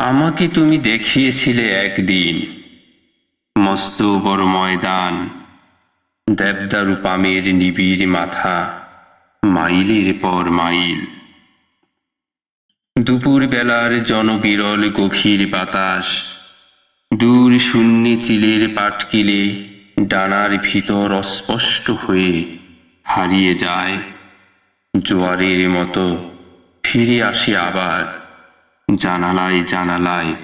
আমাকে তুমি দেখিয়েছিলে একদিন। মস্ত বড় ময়দান, দেবদারু পামের নিবিড় মাথা, মাইলের পর মাইল। দুপুর বেলার জনবিরল গভীর বাতাস, দূর শূন্যে চিলের পাটকিলে ডানার ভিতর অস্পষ্ট হয়ে হারিয়ে যায়, জোয়ারের মতো ফিরে আসে আবার। জানালায় জানালায়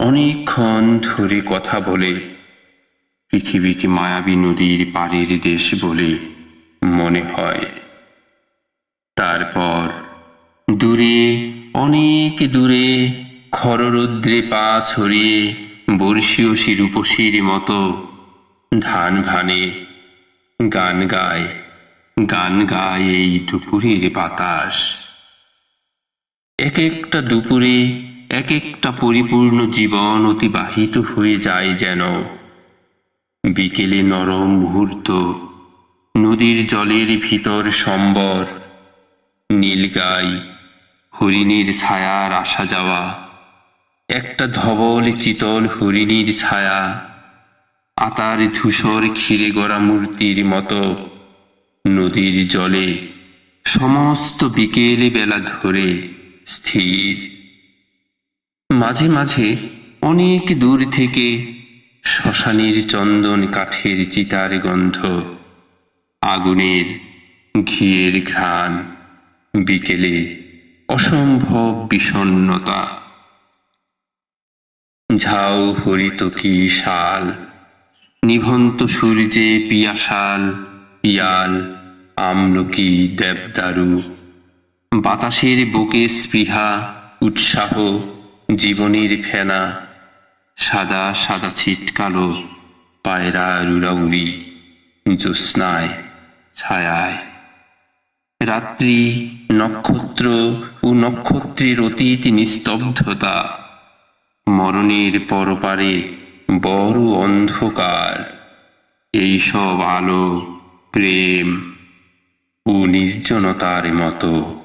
অনেকক্ষণ ধরে কথা বলে, পৃথিবীকে মায়াবী নদীর পাড়ের দেশ বলে মনে হয়। তারপর দূরে, অনেক দূরে, খররৌদ্রে পা ছড়িয়ে বর্ষীয় শিরূপসীর মতো ধান ভানে গান গায় গান গায় এই দুপুরের বাতাস। এক একটা দুপুরে এক একটা পরিপূর্ণ জীবন অতিবাহিত হয়ে যায় যেন। বিকেলে নরম মুহূর্ত, নদীর জলের ভিতর সম্বর, নীলগাই, হরিণীর ছায়ার আসা যাওয়া, একটা ধবল চিতল হরিণীর ছায়া, আতার ধূসর ক্ষীরে গড়া মূর্তির মতো, নদীর জলে সমস্ত বিকেল বেলা ধরে স্থির। মাঝে মাঝে অনেক দূর থেকে শ্মশানের চন্দন কাঠের চিতার গন্ধ, আগুনের ঘিয়ের ঘ্রাণ, বিকেলে অসম্ভব বিষণ্নতা ঝাউ হরিতকি শাল, নিভন্ত সূর্যে পিয়াশাল, পিয়াল আমলকি দেবদারু। বাতাসের বুকে স্পৃহা, উৎসাহ, জীবনের ফেনা, সাদা সাদা ছিটকালো পায়রা রুড়াউড়ি জ্যোৎস্নায় ছায়ায়। রাত্রি, নক্ষত্র ও নক্ষত্রের অতীত নিস্তব্ধতা, মরণের পরপারে বড় অন্ধকার, এইসব আলো, প্রেম ও নির্জনতার মতো।